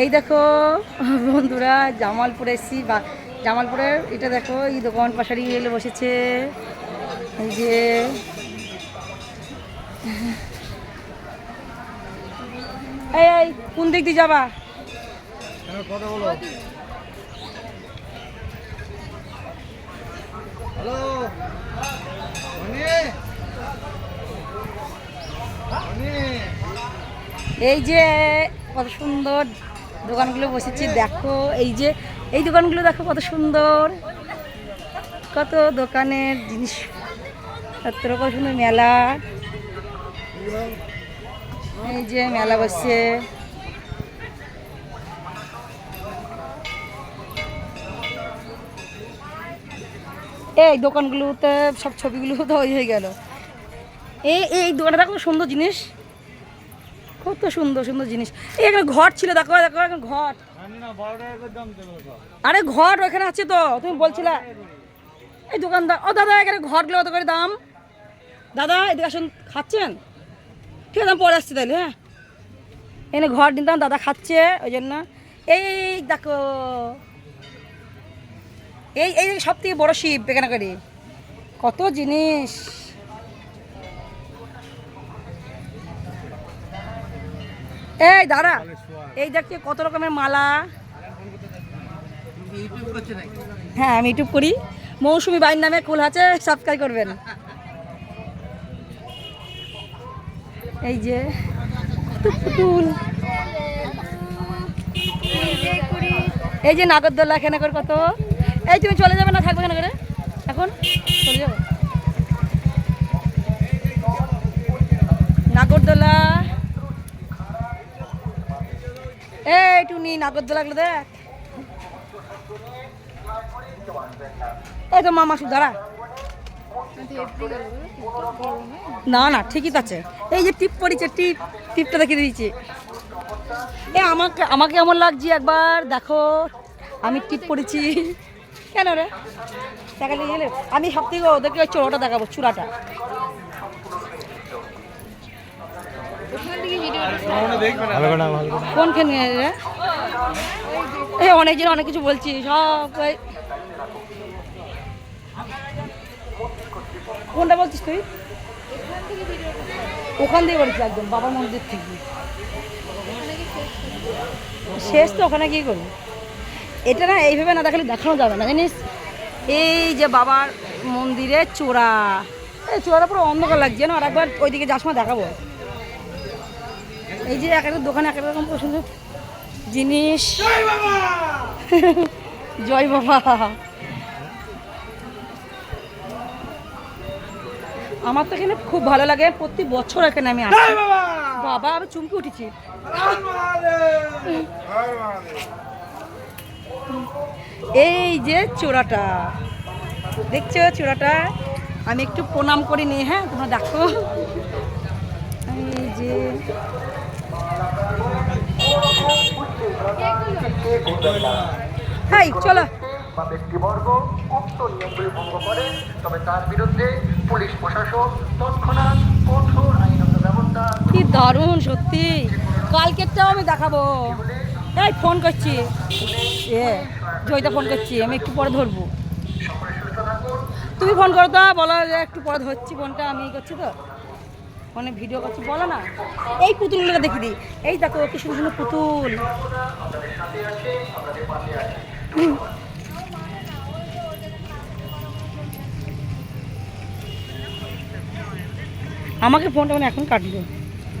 এই দেখো বন্ধুরা জামালপুরে এসছি বা জামালপুরের এটা দেখো এই দোকান পাশারি এলে বসেছে। এই যে এই এই কোন দিক দিয়ে যাবা? কথা বলো হ্যালো এই যে কত সুন্দর দোকানগুলো বসেছে, দেখো, এই যে, এই দোকানগুলো দেখো কত সুন্দর। কত দোকানের জিনিস, কত সুন্দর মেলা। এই যে মেলা বসছে। এই দোকানগুলোতে সব ছবিগুলো তো হয়ে গেল। এই এই দোকানটা খুব সুন্দর জিনিস। কত সুন্দর সুন্দর জিনিস। এই এখানে ঘট ছিল, দেখো দেখো, এখানে তো আরে ঘর ওখানে আছে তো, তুমি বলছিলে। এই দোকানদার, ও দাদা, এখানে ঘটগুলো কত করে দাম? দাদা, এদিকে আসুন, খাচ্ছেন? ঠিক আছে পরে আসছি তাহলে হ্যাঁ? এখানে ঘর নিতাম দাদা খাচ্ছে, ওই জন্য। এই, দেখো। এই এই সব থেকে বড় শিব এখানে করি। কত জিনিস। এই দাঁড়া। এই দেখছি কত রকমের মালা। হ্যাঁ আমি ইউটিউব করি। মৌসুমি বাইর নামে কুল আছে সাবস্ক্রাইব করবেন। এই যে পুতুল এই যে নাগরদোল্লা এখানে করে কত এই তুমি চলে যাবে না থাকবে কেন করে এখন চলে যাব নাগরদোলা এই, টুনি নাগরদোলাগুলো দেখ। এই তো মামা শুধু দাঁড়া। না না, ঠিকই আছে। এই যে টিপ পড়েছে, টিপ, টিপটা দেখে দিয়েছি। এ, আমাকে আমাকে এমন লাগছে একবার, দেখো। আমি টিপ পড়েছি। কেন রে? দেখালে আমি সব থেকে ওদেরকে ওই চোরাটা দেখাবো, চূড়াটা। ভালো না ভালো কোনখানে রে এই অনেকজন অনেক কিছু বলছি, সব কোনটা বলছিস তুই? ওখান থেকে করেছি একদম, বাবা মন্দির থেকে। শেষ তো, ওখানে গিয়ে করব এটা না, এইভাবে না দেখালে দেখানো যাবে না, জানিস? এই যে বাবার মন্দিরে চোরা এই চোরাটা পুরো অন্ধকার লাগছে না আর একবার ওইদিকে যাওয়ার সময় দেখাবো। এই যে এক একটা দোকানে এক রকম পছন্দ জিনিস। জয় বাবা। আমার তো এখানে খুব ভালো লাগে প্রতি বছর এখানে আমি আসি। বাবা। আমি চুমকে উঠেছি। এই যে চূড়াটা দেখছ চূড়াটা আমি একটু প্রণাম করে নিই হ্যাঁ? তোমরা দেখো। এই যে হাই চলো। বা ব্যক্তিবর্গ উক্ত নিয়মগুলি ভঙ্গ করে তবে তার বিরুদ্ধে পুলিশ প্রশাসন তৎক্ষণাৎ কঠোর আইনত ব্যবস্থা কি দারুণ সত্যি। কালকেরটাও আমি দেখাবো। এই ফোন করছি। এ জয়িতা ফোন করছি আমি একটু পরে ধরবো। তুমি ফোন করো তো বলো যে একটু পরে ধরছি ফোনটা আমি করছি তো। ফোনে ভিডিও করছি, বলো না? এই পুতুলগুলোকে দেখি দিই। এই দেখো, কি সুন্দর সুন্দর পুতুল। আমাকে ফোনটা মানে এখন কাটলো।